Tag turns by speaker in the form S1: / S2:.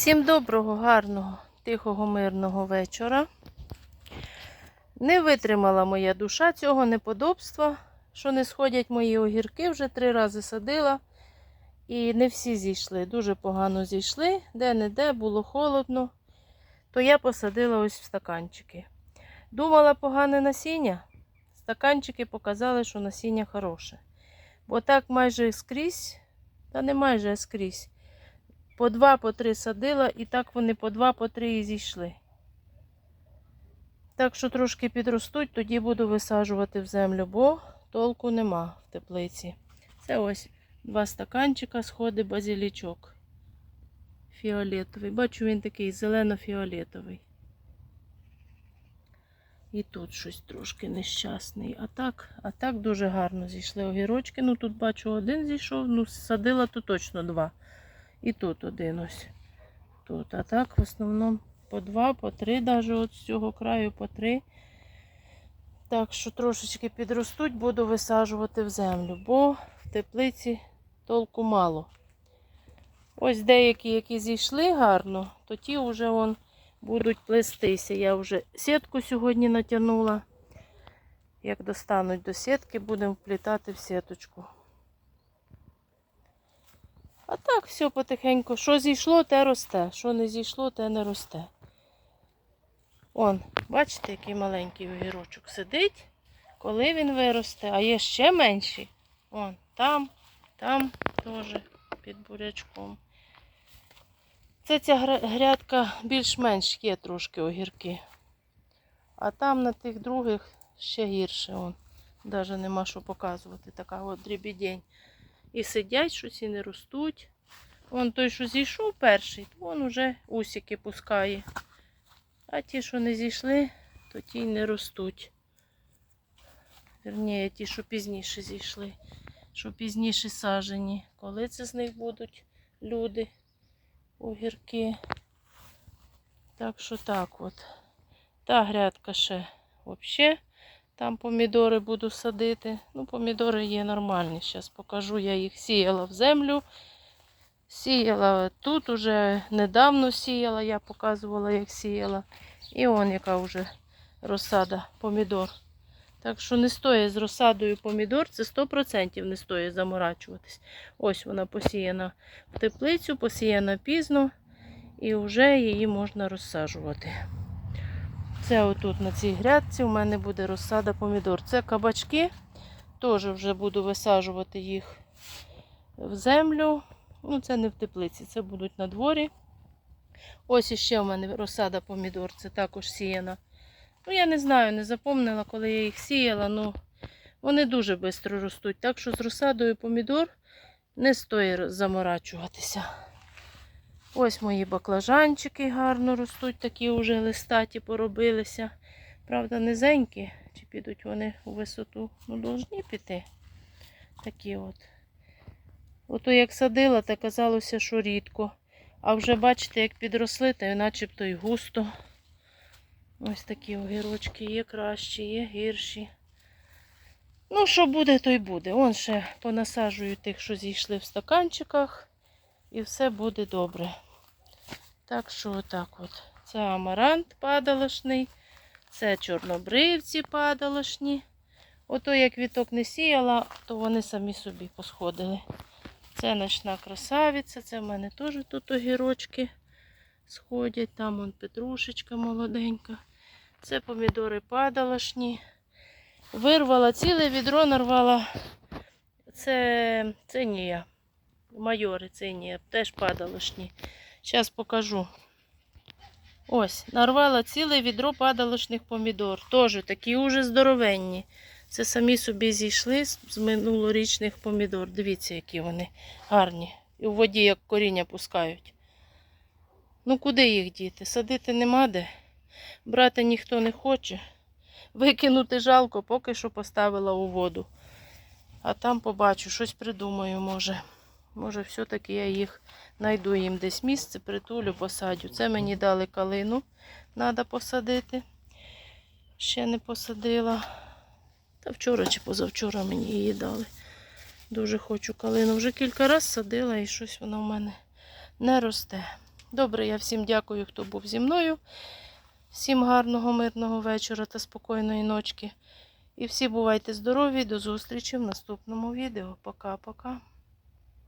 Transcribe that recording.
S1: Всім доброго, гарного, тихого, мирного вечора. Не витримала моя душа цього неподобства, що не сходять мої огірки. Вже три рази садила. І не всі зійшли. Дуже погано зійшли. Де-не-де було холодно. То я посадила ось в стаканчики. Думала погане насіння. Стаканчики показали, що насіння хороше. Бо так майже скрізь, та не майже скрізь. По два, по три садила, і так вони по два, по три і зійшли. Так що трошки підростуть, тоді буду висаджувати в землю, бо толку нема в теплиці. Це ось два стаканчика сходи базилічок. Фіолетовий. Бачу, він такий зелено-фіолетовий. І тут щось трошки нещасний. А так, а так дуже гарно зійшли огірочки. Ну тут бачу один зійшов, ну садила то точно два. І тут один ось. Тут. А так в основному по два, по три, навіть от з цього краю по три. Так що трошечки підростуть, буду висаджувати в землю, бо в теплиці толку мало. Ось деякі, які зійшли гарно, то ті вже вон будуть плестися. Я вже сітку сьогодні натягнула. Як достануть до сітки, будемо вплітати в сіточку. А так, все потихеньку. Що зійшло, те росте. Що не зійшло, те не росте. Он, бачите, який маленький огірочок сидить, коли він виросте, а є ще менші. Вон, там, там теж під бурячком. Це ця грядка більш-менш є трошки огірки. А там на тих других ще гірше. Навіть нема що показувати. Така от дрібідень. І сидять, щось і не ростуть. Вон той, що зійшов перший, то він вже усики пускає. А ті, що не зійшли, то ті й не ростуть. Вірніше, ті, що пізніше зійшли, що пізніше сажені. Коли це з них будуть люди, огірки. Так що так от. Та грядка ще взагалі. Там помідори буду садити. Ну, помідори є нормальні. Зараз покажу. Я їх сіяла в землю. Сіяла тут уже недавно сіяла, я показувала, як сіяла. І он яка вже розсада помідор. Так що не стоїть з розсадою помідор, це 100% не стоїть заморачуватись. Ось вона посіяна в теплицю, посіяна пізно, і вже її можна розсаджувати. Це отут на цій грядці у мене буде розсада помідор. Це кабачки. Теж вже буду висаджувати їх в землю. Ну, це не в теплиці, це будуть на дворі. Ось іще в мене розсада помідор, це також сіяна. Ну, я не знаю, не запомнила, коли я їх сіяла, ну вони дуже швидко ростуть. Так що з розсадою помідор не стоїть заморачуватися. Ось мої баклажанчики гарно ростуть, такі вже листаті поробилися. Правда, низенькі, чи підуть вони у висоту. Ну, повинні піти. Такі от. Ото як садила, то казалося, що рідко. А вже бачите, як підросли, то начебто й густо. Ось такі огірочки є кращі, є гірші. Ну, що буде, то й буде. Вон ще понасаджую тих, що зійшли в стаканчиках. І все буде добре. Так що отак от. Це амарант падалошний, це чорнобривці падалошні. Ото як віток не сіяла, то вони самі собі посходили. Це ночна красавиця, це в мене теж тут огірочки сходять. Там вон петрушечка молоденька. Це помідори падалошні. Вирвала ціле відро, нарвала. Це, це ні я. Майори це ні, теж падалошні. Зараз покажу. Ось, нарвала ціле відро падалошних помідор. Теж такі уже здоровенні. Це самі собі зійшли з минулорічних помідор. Дивіться, які вони гарні. І в воді як коріння пускають. Ну куди їх діти? Садити нема де. Брати ніхто не хоче. Викинути жалко, поки що поставила у воду. А там побачу, щось придумаю, може. Може, все-таки я їх знайду їм десь місце, притулю, посадю. Це мені дали калину, треба посадити. Ще не посадила. Та вчора чи позавчора мені її дали. Дуже хочу калину. Вже кілька разів садила і щось вона в мене не росте. Добре, я всім дякую, хто був зі мною. Всім гарного, мирного вечора та спокійної ночки. І всі бувайте здорові. До зустрічі в наступному відео. Пока-пока.